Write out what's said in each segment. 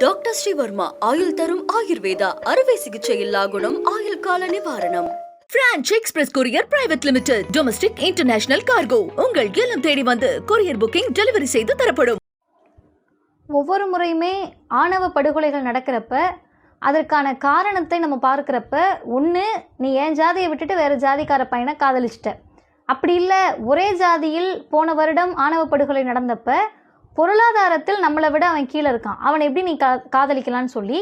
Doctor Sreevarma ஆயுள் தரும் ஆயுர்வேதா அறுவை சிகிச்சை இல்லா குணம் ஆயுள் கால நிவாரணம். Franch Express courier private limited domestic international cargo உங்கள் இல்லம் தேடி வந்து கொரியர் புக்கிங் டெலிவரி செய்து தரப்படும். ஒவ்வொரு முறையுமே ஆணவ படுகொலைகள் நடக்கிறப்ப அதற்கான காரணத்தை நம்ம பார்க்குறப்ப ஒன்று நீ என் ஜாதியை விட்டுட்டு வேறு ஜாதிக்கார பையனை காதலிச்சிட்ட? அப்படி இல்லை ஒரே ஜாதியில் போன வருடம் ஆணவ படுகொலை நடந்தப்போ பொருளாதாரத்தில் நம்மளை விட அவன் கீழே இருக்கான். அவனை எப்படி நீ கா காதலிக்கலான்னு சொல்லி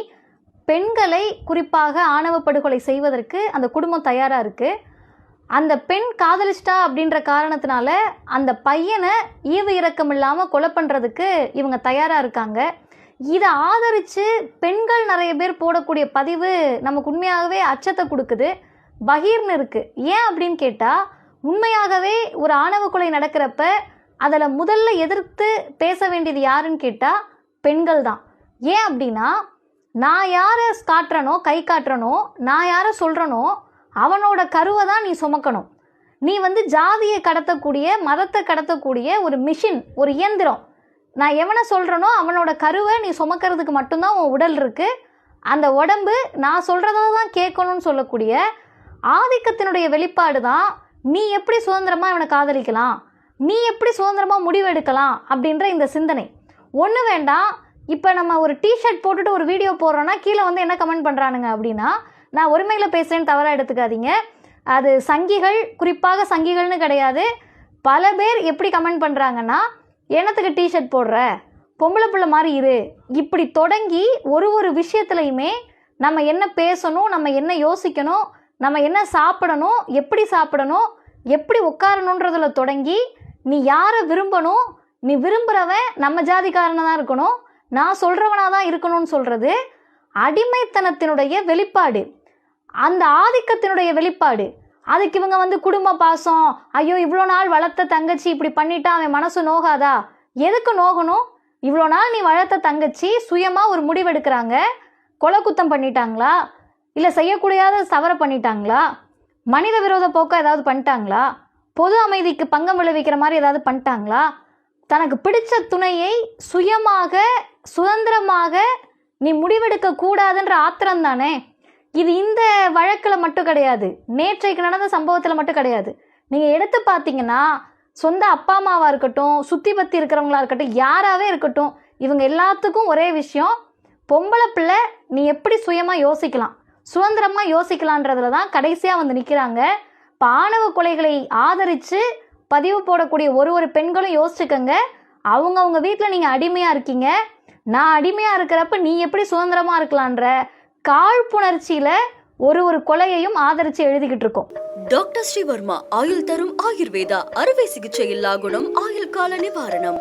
பெண்களை குறிப்பாக ஆணவ படுகொலை செய்வதற்கு அந்த குடும்பம் தயாராக இருக்குது அந்த பெண் காதலிச்சிட்டா அப்படின்ற காரணத்தினால அந்த பையனை ஈவு இறக்கம் இல்லாமல் கொலை பண்ணுறதுக்கு இவங்க தயாராக இருக்காங்க. இதை ஆதரித்து பெண்கள் நிறைய பேர் போடக்கூடிய பதிவு நமக்கு உண்மையாகவே அச்சத்தை கொடுக்குது. பகீர்னு இருக்குது ஏன் அப்படின்னு கேட்டால் உண்மையாகவே ஒரு ஆணவ கொலை நடக்கிறப்ப அதில் முதல்ல எதிர்த்து பேச வேண்டியது யாருன்னு கேட்டால் பெண்கள் தான். ஏன் அப்படின்னா நான் யாரை காட்டுறனோ கை காட்டுறனோ நான் யாரை சொல்கிறனோ அவனோட கருவை தான் நீ சுமக்கணும். நீ வந்து ஜாதியை கடத்தக்கூடிய மதத்தை கடத்தக்கூடிய ஒரு மிஷின் ஒரு இயந்திரம். நான் எவனை சொல்கிறனோ அவனோட கருவை நீ சுமக்கிறதுக்கு மட்டும்தான் உன் உடல் இருக்குது அந்த உடம்பு நான் சொல்கிறத தான் கேட்கணும்னு சொல்லக்கூடிய ஆதிக்கத்தினுடைய வெளிப்பாடு தான் நீ எப்படி சுதந்திரமாக இவனை காதலிக்கலாம்? நீ எப்படி சுதந்திரமாக முடிவெடுக்கலாம் அப்படின்ற இந்த சிந்தனை. ஒன்று வேண்டாம். இப்போ நம்ம ஒரு டிஷர்ட் போட்டுட்டு ஒரு வீடியோ போடுறோன்னா கீழே வந்து என்ன கமெண்ட் பண்ணுறானுங்க அப்படின்னா நான் ஒருமையில் பேசுகிறேன்னு தவறாக எடுத்துக்காதீங்க. அது சங்கிகள் குறிப்பாக சங்கிகள்னு கிடையாது. பல பேர் எப்படி கமெண்ட் பண்ணுறாங்கன்னா என்னத்துக்கு டிஷர்ட் போடுற? பொம்பளை பிள்ளை மாதிரி இரு. இப்படி தொடங்கி ஒரு ஒரு விஷயத்துலையுமே நம்ம என்ன பேசணும் நம்ம என்ன யோசிக்கணும் நம்ம என்ன சாப்பிடணும் எப்படி சாப்பிடணும் எப்படி உட்காரணுன்றதில் தொடங்கி நீ யாரை விரும்பணும் நீ விரும்புகிறவன் நம்ம ஜாதிக்காரனாக தான் இருக்கணும் நான் சொல்கிறவனாக தான் இருக்கணும்னு சொல்கிறது அடிமைத்தனத்தினுடைய வெளிப்பாடு. அந்த ஆதிக்கத்தினுடைய வெளிப்பாடு. அதுக்கு இவங்க வந்து குடும்ப பாசம் ஐயோ இவ்வளோ நாள் வளர்த்த தங்கச்சி இப்படி பண்ணிட்டா அவன் மனசு நோகாதா? எதுக்கு நோகணும்? இவ்வளோ நாள் நீ வளர்த்த தங்கச்சி சுயமாக ஒரு முடிவெடுக்கிறாங்க. கொலை குத்தம் பண்ணிட்டாங்களா? இல்லை செய்யக்கூடாத தவறை பண்ணிட்டாங்களா? மனித விரோத போக்கை ஏதாவது பண்ணிட்டாங்களா? பொது அமைதிக்கு பங்கம் விளைவிக்கிற மாதிரி ஏதாவது பண்ணிட்டாங்களா? தனக்கு பிடிச்ச துணையை சுயமாக சுதந்திரமாக நீ முடிவெடுக்க கூடாதுன்ற ஆத்திரம் தானே? இது இந்த வழக்கில் மட்டும் கிடையாது. நேற்றைக்கு நடந்த சம்பவத்தில் மட்டும் கிடையாது. நீங்கள் எடுத்து பார்த்தீங்கன்னா சொந்த அப்பா அம்மாவாக இருக்கட்டும் சுற்றி பற்றி இருக்கிறவங்களா இருக்கட்டும் யாராகவே இருக்கட்டும் இவங்க எல்லாத்துக்கும் ஒரே விஷயம் பொம்பளை பிள்ளை நீ எப்படி சுயமாக யோசிக்கலாம்? சுதந்திரமாக யோசிக்கலான்றதுல தான் கடைசியாக வந்து நிற்கிறாங்க ஆணவ கொலைகளை ஆதரித்து பதிவு போடக்கூடிய ஒரு ஒரு பெண்களும் யோசிச்சுக்கோங்க. அவங்கவுங்க வீட்டில் நீங்கள் அடிமையாக இருக்கீங்க. நான் அடிமையாக இருக்கிறப்ப நீ எப்படி சுதந்திரமாக இருக்கலான்ற காழ்ப்புணர்ச்சியில் ஒரு ஒரு கொலையையும் ஆதரித்து எழுதிக்கிட்டு இருக்கோம். டாக்டர் ஸ்ரீவர்மா ஆயுள் தரும் ஆயுர்வேதா அறுவை சிகிச்சை இல்லா குணம் ஆயுள் கால நிவாரணம்.